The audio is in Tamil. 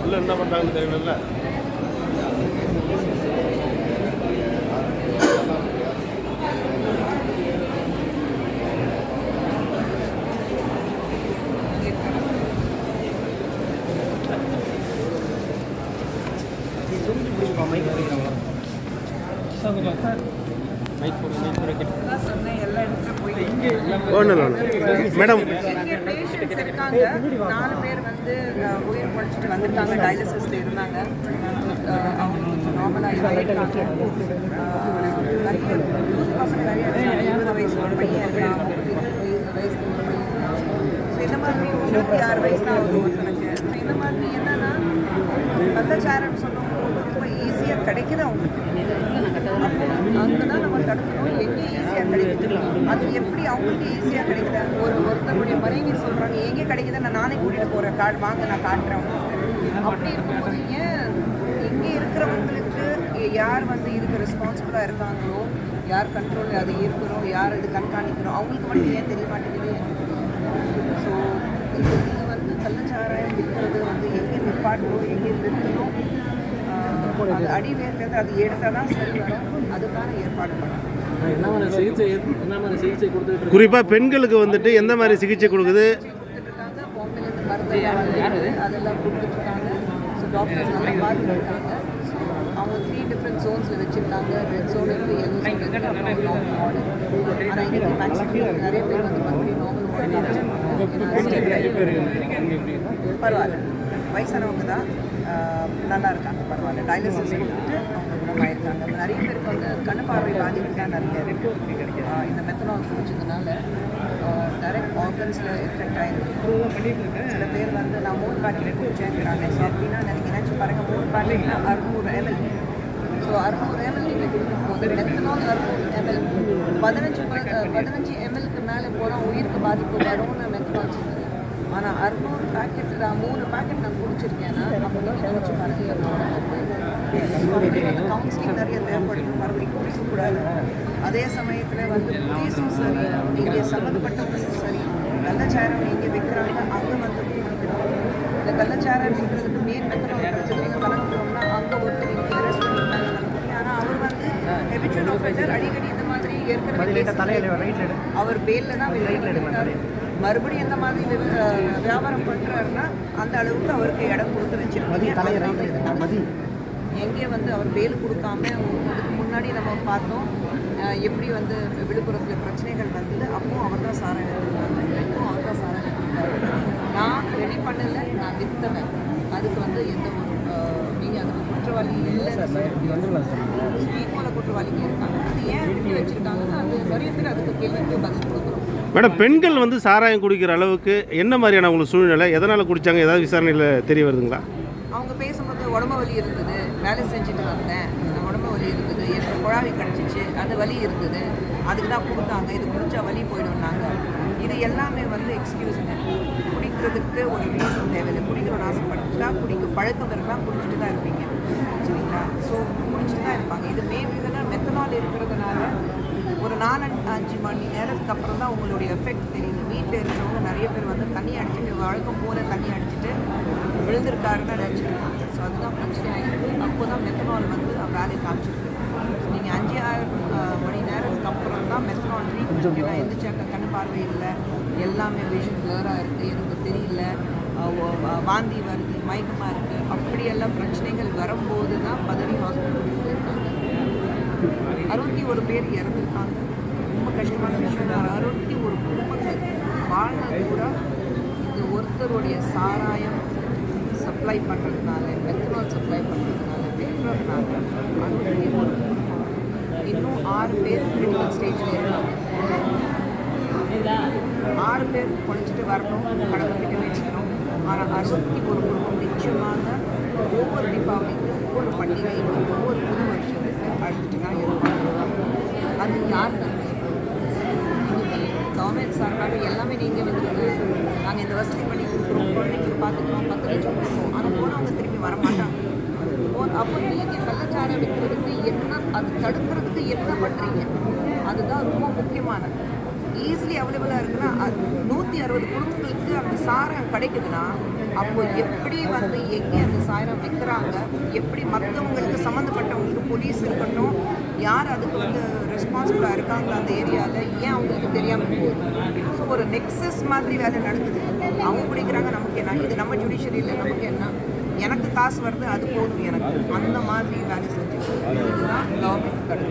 உள்ள என்ன பண்ணுறாங்கன்னு தெரியல மேடம் இருந்தாங்க. நாலு பேர் வந்து உயிர் பழிச்சிட்டு வந்திருக்காங்க. டயாலிசிஸ்ல இருந்தாங்க. அவங்க கொஞ்சம் நார்மலாக இருக்காங்க. நிறைய பசங்க நிறைய இருபது வயசு ஒரு பையன் இருக்கான். இருபது வயசு இந்த மாதிரி இருபத்தி ஆறு வயசு தான் ஒரு ஒருத்தனுக்கு ஸோ இந்த மாதிரி என்னன்னா கள்ளச்சாரம் சொல்லும்போது ரொம்ப ஈஸியாக கிடைக்குது அவங்களுக்கு. அங்கே தான் நம்ம தடுக்கணும். எங்கே கிடைக்குது அது எப்படி அவங்களுக்கு ஈஸியாக கிடைக்குது? ஒரு ஒருத்தருடைய மனைவி சொல்கிறாங்க எங்கே கிடைக்குது? நான் நானே கூட்டிகிட்டு போகிறேன் கார்டு வாங்க நான் காட்டுறேன் அப்படி இருக்கும்போது ஏன் இங்கே இருக்கிறவங்களுக்கு யார் வந்து இதுக்கு ரெஸ்பான்சிபிளாக இருக்காங்களோ யார் கண்ட்ரோல் அது இருக்கணும் யார் இது கண்காணிக்கிறோம் அவங்களுக்கு மட்டும் ஏன் தெரிய மாட்டேங்குது? ஸோ இது இது வந்து கள்ளச்சாராயம் விற்கிறது வந்து எங்கே நிப்பாட்டணும் எங்கே நிறுத்தணும்? அது அடிவேர்லேருந்து அது எடுத்தால் தான் சரி வரும். அதுக்கான ஏற்பாடு பண்ணணும். என்ன சிகிச்சை என்ன சிகிச்சை குறிப்பாக பெண்களுக்கு வந்துட்டு எந்த மாதிரி சிகிச்சை கொடுக்குது? ஸோ பார்த்துருக்காங்க ஸோ அவங்க த்ரீ டிஃப்ரெண்ட் ஜோன்ஸில் வச்சுருக்காங்க ரெட் இருக்குது எல்லோ இருக்குது ஆனால் மேக்ஸிமம் நிறைய பேர் வந்து மறுபடியும் பரவாயில்ல. வயசானவங்க தான் நல்லா இருக்காங்க பரவாயில்ல. டயாலிசிஸ் கொடுத்துட்டு அவங்க குணமாயிருக்காங்க நிறைய பேருக்கு வந்து கண்ணு பார்வை நிறைய இருக்கு ஆஹ், இந்த மெத்தனால் குடிச்சதுனால டைரக்ட் ஆர்கன்ஸில் எஃபெக்ட் ஆயிருக்கு. சில பேர் வந்து நான் மூணு பாக்கெட் குடிச்சேங்கிறாங்க ஸோ அப்படின்னா எனக்கு நினச்சி பாருங்க மூணு பாக்கெட்னா அறுநூறு எம்எல் ஸோ அறுநூறு எம்எல் நீங்கள் கொடுக்கும்போது மெத்தனால் அறுநூறு எம்எல் பதினஞ்சு பதினஞ்சு எம்எல்க்கு மேலே போனால் உயிருக்கு பாதிப்பு வரும்னு மெத்தனால் சொல்லுது. ஆனால் அறுநூறு பாக்கெட் நான் மூணு பாக்கெட் நான் குடிச்சிருக்கேன்னா அப்போ தான் நினச்சி பாருங்க கவுன்சிலிங் நிறைய தேவைப்படும். மறுபடியும் குடிக்கக்கூடாது அதே சமயத்தில் வந்து போலீஸும் சரி இங்கே சம்மந்தப்பட்டவங்களும் சரி கள்ளச்சாரம் எங்கே விற்கிறாங்க அங்கே வந்து குடிக்கணும். இந்த கள்ளச்சாரம் விற்கிறதுக்கு மேன் மெத்தனால் பிரச்சனை கலந்துக்கிறோம்னா அங்கே ஒருத்தர் ஆனால் அவர் வந்து ஹெபிச்சுவல் ஆஃபீஸர் அடிக்கடி இந்த மாதிரி ஏற்கனவே அவர் பேலில் தான் வெளியில் இருக்காரு மறுபடியும் எந்த மாதிரி வியாபாரம் பண்ணுறாருன்னா அந்த அளவுக்கு அவருக்கு இடம் கொடுத்து வச்சிருக்காங்க. எங்கே வந்து அவர் பேல் கொடுக்காம அதுக்கு முன்னாடி நம்ம பார்த்தோம். எப்படி வந்து விழுப்புரத்தில் பிரச்சனைகள் வந்தது அப்பவும் அவர் தான் சாராயம் எடுத்திருக்காங்க இப்பவும் அவர் தான் எடுத்திருக்காரு. நான் ரெடி பண்ணல நான் வித்தவன் அதுக்கு வந்து எந்த ஒரு நீங்கள் அதுக்கு குற்றவாளி இல்லை. ஈக்குவல குற்றவாளிங்க இருக்காங்க. அது ஏன் விட்டு வச்சிருக்காங்கன்னா அது நிறைய பேர் அதுக்கு கேள்விக்கு பதில் மேடம் பெண்கள் வந்து சாராயம் குடிக்கிற அளவுக்கு என்ன மாதிரியான உங்களுக்கு சூழ்நிலை? எதனால் குடித்தாங்க ஏதாவது விசாரணையில் தெரிய வருதுங்களா? அவங்க பேசும்போது உடம்பு வலி இருந்தது. வேலை செஞ்சுட்டு வந்தேன். உடம்பு வலி இருந்தது எனக்கு குழாவி கிடச்சிச்சு. அது வலி இருந்தது அதுக்கு தான் கொடுத்தாங்க. இது குடித்தா வலி போயிடும்னாங்க. இது எல்லாமே வந்து எக்ஸ்கியூஸுங்க குடிக்கிறதுக்கு ஒரு ரீசன் தேவையில்லை. குடிக்கணும்னு ஆசைப்பட்டுட்டா குடிக்க பழக்கம் இருக்கலாம் குடிச்சிட்டு தான் இருப்பீங்க. சரிங்களா? ஸோ குடிச்சிட்டு தான் இருப்பாங்க. இது மேபி தானே மெத்தனால் இருக்கிறதுனால ஒரு நாலு அஞ்சு மணி நேரத்துக்கு அப்புறம் தான் உங்களுடைய எஃபெக்ட் தெரியுது. வீட்டில் இருக்கிறவங்க நிறைய பேர் வந்து தண்ணி அடிச்சுட்டு வழக்கம் போல தண்ணி அடிச்சுட்டு விழுந்திருக்காருன்னு நினச்சிருக்காங்க ஸோ அதுதான் பிரச்சனை. ஆகிருக்கு அப்போ தான் மெத்தனால் வந்து வேலை காமிச்சிருக்கு நீங்கள் அஞ்சு மணி நேரத்துக்கு அப்புறம் தான் மெத்தனால் ரீச் நான் எந்திரிச்சாக்க கண் பார்வை இல்லை. எல்லாமே விஷன் கிளியராக இருக்குது எனக்கு தெரியல. வாந்தி வருது மயக்கமாக இருக்குது அப்படியெல்லாம் பிரச்சனைகள் வரும்போது தான் பதவி போயிருக்காங்க அறுபத்தி ஒரு பேர் இறந்துருக்காங்க. ரொம்ப கஷ்டமான விஷயம். தான் அறுபத்தி ஒரு குடும்பங்கள் வாழ்ந்தது கூட இந்த ஒருத்தருடைய சாராயம் சப்ளை பண்ணுறதுனால மெத்தனால் சப்ளை பண்ணுறதுனால விற்கிறதுனால அறுபத்தி ஒரு குடும்பம் இன்னும் ஆறு பேர் கிரிட்டிக்கல் ஸ்டேஜில் இருக்காங்க. ஆறு பேர் பொழைச்சிட்டு வரணும் கடவுள்கிட்ட வச்சுக்கணும் ஆனால் அறுபத்தி ஒரு குடும்பம் நிச்சயமாக ஒவ்வொரு தீபாவளிக்கு ஒவ்வொரு பண்டிகைக்கு ஒவ்வொரு புது வருஷத்துக்கு அழுதுட்டு தான் இருப்பாங்க அது யார் நன்மை கவர்மெண்ட் சார்பாக எல்லாமே நீங்கள் வந்துருங்க நாங்கள் இந்த வசதி பண்ணி கொடுக்குறோம் குழந்தைக்கு பார்த்துக்கிறோம் பத்து லட்சம் கொடுக்குறோம் ஆனால் போனவங்க திரும்பி வர மாட்டாங்க போ அப்போ நீங்கள் கள்ளச்சாரம் விற்கிறதுக்கு என்ன அது தடுக்கிறதுக்கு என்ன பண்ணுறீங்க அதுதான் ரொம்ப முக்கியமானது. ஈஸிலி அவைலபிளாக இருக்குன்னா அது நூற்றி அறுபது குடும்பங்களுக்கு அந்த சாரம் கிடைக்குதுன்னா அப்போ எப்படி வந்து எங்கே அந்த சாரம் விற்கிறாங்க எப்படி மற்றவங்களுக்கு சம்மந்தப்பட்டவங்களுக்கு போலீஸ் இருக்கட்டும் யார் அதுக்கு வந்து ரெஸ்பான்சிபிளாக இருக்காங்க அந்த ஏரியாவில் ஏன் அவங்களுக்கு தெரியாமல் போகுது? ஸோ ஒரு நெக்ஸஸ் மாதிரி வேலை நடக்குது. அவங்க பிடிக்கிறாங்க நமக்கு என்ன? இது நம்ம ஜுடிஷரியில் நமக்கு என்ன? எனக்கு காசு வருது அது போதும் எனக்கு. அந்த மாதிரி வேலை செஞ்சு இதுதான் கவர்மெண்ட் கடை